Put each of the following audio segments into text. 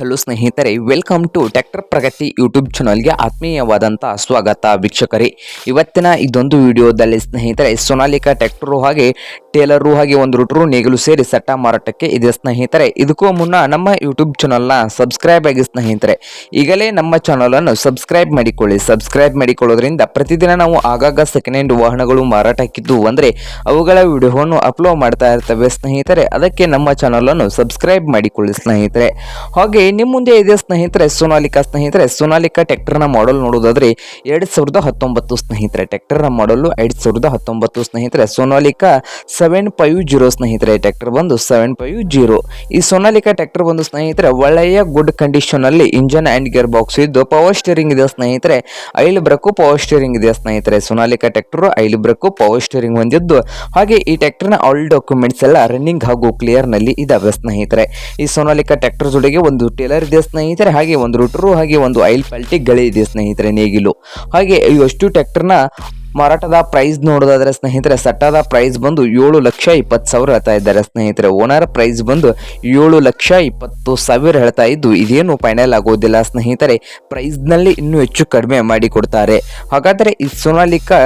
Hello ಸ್ನೇಹಿತರೆ welcome to tractor Pragati YouTube ಚಾನಲ್ಗೆ ಆತ್ಮೀಯವಾದಂಥ ಸ್ವಾಗತ ವೀಕ್ಷಕರೇ. ಇವತ್ತಿನ ಇದೊಂದು ವಿಡಿಯೋದಲ್ಲಿ ಸ್ನೇಹಿತರೆ, ಸೋನಾಲಿಕಾ ಟ್ಯಾಕ್ಟರು ಹಾಗೆ ಟೇಲರು ಹಾಗೆ ಒಂದು ರೂಟ್ರು ನೇಗಲು ಸೇರಿ ಸಟ್ಟ ಮಾರಾಟಕ್ಕೆ ಇದೆ ಸ್ನೇಹಿತರೆ. ಇದಕ್ಕೂ ಮುನ್ನ ನಮ್ಮ ಯೂಟ್ಯೂಬ್ ಚಾನಲ್ನ ಸಬ್ಸ್ಕ್ರೈಬ್ ಆಗಿ ಸ್ನೇಹಿತರೆ. ಈಗಲೇ ನಮ್ಮ ಚಾನಲನ್ನು ಸಬ್ಸ್ಕ್ರೈಬ್ ಮಾಡಿಕೊಳ್ಳಿ. ಸಬ್ಸ್ಕ್ರೈಬ್ ಮಾಡಿಕೊಳ್ಳೋದ್ರಿಂದ ಪ್ರತಿದಿನ ನಾವು ಆಗಾಗ ಸೆಕೆಂಡ್ ಹ್ಯಾಂಡ್ ವಾಹನಗಳು ಮಾರಾಟಕ್ಕಿದ್ದು ಅಂದರೆ ಅವುಗಳ ವಿಡಿಯೋವನ್ನು ಅಪ್ಲೋಡ್ ಮಾಡ್ತಾ ಇರ್ತವೆ ಸ್ನೇಹಿತರೆ. ಅದಕ್ಕೆ ನಮ್ಮ ಚಾನಲನ್ನು ಸಬ್ಸ್ಕ್ರೈಬ್ ಮಾಡಿಕೊಳ್ಳಿ ಸ್ನೇಹಿತರೆ. ಹಾಗೆ ನಿಮ್ಮ ಮುಂದೆ ಇದೆ ಸ್ನೇಹಿತರೆ, ಸೋನಾಲಿಕಾ. ಸ್ನೇಹಿತರೆ, ಸೋನಾಲಿಕಾ ಟ್ರ್ಯಾಕ್ಟರ್ನ ಮಾಡಲ್ ನೋಡೋದಾದ್ರೆ ಎರಡು ಸಾವಿರದ ಹತ್ತೊಂಬತ್ತು ಸ್ನೇಹಿತರೆ. ಟ್ರ್ಯಾಕ್ಟರ್ನ ಮಾಡಲು ಎರಡು ಸಾವಿರದ ಹತ್ತೊಂಬತ್ತು ಸ್ನೇಹಿತರೆ. ಸೋನಾಲಿಕಾ ಸೆವೆನ್ ಫೈವ್ ಜೀರೋ ಸ್ನೇಹಿತರೆ ಟ್ರ್ಯಾಕ್ಟರ್ ಬಂದು ಸೆವೆನ್ ಫೈವ್ ಜೀರೋ ಈ ಸೋನಾಲಿಕಾ ಟ್ರ್ಯಾಕ್ಟರ್ ಬಂದು ಸ್ನೇಹಿತರೆ, ಒಳ್ಳೆಯ ಗುಡ್ ಕಂಡೀಷನ್ ಅಲ್ಲಿ ಇಂಜನ್ ಆ್ಯಂಡ್ ಗೇರ್ ಬಾಕ್ಸ್ ಇದ್ದು ಪವರ್ ಸ್ಟೇರಿಂಗ್ ಇದೆ ಸ್ನೇಹಿತರೆ. ಐಲ್ ಬ್ರಕ್ಕು ಪವರ್ ಸ್ಟೇರಿಂಗ್ ಇದೆ ಸ್ನೇಹಿತರೆ. Sonalika tractor oil brake power steering ಹೊಂದಿದ್ದು, ಹಾಗೆ ಈ ಟ್ರ್ಯಾಕ್ಟರ್ನ ಆಲ್ ಡಾಕ್ಯುಮೆಂಟ್ಸ್ ಎಲ್ಲ ರನ್ನಿಂಗ್ ಹಾಗೂ ಕ್ಲಿಯರ್ನಲ್ಲಿ ಇದಾವೆ ಸ್ನೇಹಿತರೆ. ಈ ಸೋನಾಲಿಕಾ ಟ್ರ್ಯಾಕ್ಟರ್ ಜೊತೆಗೆ ಒಂದು ಟೇಲರ್ ಇದೆ ಸ್ನೇಹಿತರೆ, ಹಾಗೆ ಒಂದು ರೂಟ್ರು, ಹಾಗೆ ಒಂದು ಆಯಿಲ್ ಪಲ್ಟಿ ಗಳಿ ಇದೆ ಸ್ನೇಹಿತರೆ ನೇಗಿಲು. ಹಾಗೆ ಇವಷ್ಟು ಟ್ರ್ಯಾಕ್ಟರ್ನ ಮಾರಾಟದ ಪ್ರೈಸ್ ನೋಡೋದಾದ್ರೆ ಸ್ನೇಹಿತರೆ, ಸಟ್ಟಾದ ಪ್ರೈಸ್ ಬಂದು ಏಳು ಲಕ್ಷ ಇಪ್ಪತ್ತು ಸಾವಿರ ಹೇಳ್ತಾ ಇದ್ದಾರೆ ಸ್ನೇಹಿತರೆ. ಓನರ್ ಪ್ರೈಸ್ ಬಂದು ಏಳು ಲಕ್ಷ ಇಪ್ಪತ್ತು ಸಾವಿರ ಹೇಳ್ತಾ ಇದ್ದು, ಇದೇನು ಫೈನಲ್ ಆಗೋದಿಲ್ಲ ಸ್ನೇಹಿತರೆ. ಪ್ರೈಸ್ನಲ್ಲಿ ಇನ್ನೂ ಹೆಚ್ಚು ಕಡಿಮೆ ಮಾಡಿಕೊಡ್ತಾರೆ ಹಾಗಾದರೆ ಈ ಸೋನಾಲಿಕಾ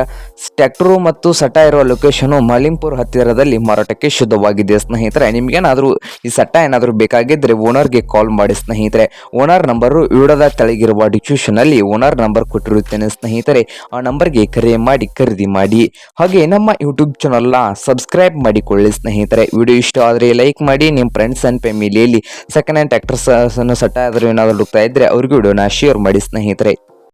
ಟ್ರ್ಯಾಕ್ಟರು ಮತ್ತು ಸಟ್ಟ ಇರುವ ಲೊಕೇಶನು ಮಲಿಂಪುರ್ ಹತ್ತಿರದಲ್ಲಿ ಮಾರಾಟಕ್ಕೆ ಶುದ್ಧವಾಗಿದೆ ಸ್ನೇಹಿತರೆ. ನಿಮಗೇನಾದರೂ ಈ ಸಟ್ಟ ಏನಾದರೂ ಬೇಕಾಗಿದ್ದರೆ ಓನರ್ಗೆ ಕಾಲ್ ಮಾಡಿ ಸ್ನೇಹಿತರೆ. ಓನರ್ ನಂಬರು ವಿಡೋದ ತೆಳಗಿರುವ ಡಿಸ್ಕ್ರಿಪ್ಷನ್ ಅಲ್ಲಿ ಓನರ್ ನಂಬರ್ ಕೊಟ್ಟಿರುತ್ತೇನೆ ಸ್ನೇಹಿತರೆ. ಆ ನಂಬರ್ಗೆ ಕರೆ ಮಾಡಿ ಖರೀದಿ ಮಾಡಿ, ಹಾಗೆ ನಮ್ಮ ಯೂಟ್ಯೂಬ್ ಚಾನಲ್ನ ಸಬ್ಸ್ಕ್ರೈಬ್ ಮಾಡಿಕೊಳ್ಳಿ ಸ್ನೇಹಿತರೆ. ವಿಡಿಯೋ ಇಷ್ಟ ಆದರೆ ಲೈಕ್ ಮಾಡಿ ನಿಮ್ಮ ಫ್ರೆಂಡ್ಸ್ ಆ್ಯಂಡ್ ಫ್ಯಾಮಿಲಿಯಲ್ಲಿ ಸೆಕೆಂಡ್ ಹ್ಯಾಂಡ್ ಆಕ್ಟರ್ಸ್ ಅನ್ನು ಸಟ್ಟ ಆದರೂ ಏನಾದರೂ ಹುಡುಕ್ತಾ ಇದ್ದರೆ ಅವ್ರಿಗೂ ವಿಡಿಯೋನ ಶೇರ್ ಮಾಡಿ ಸ್ನೇಹಿತರೆ.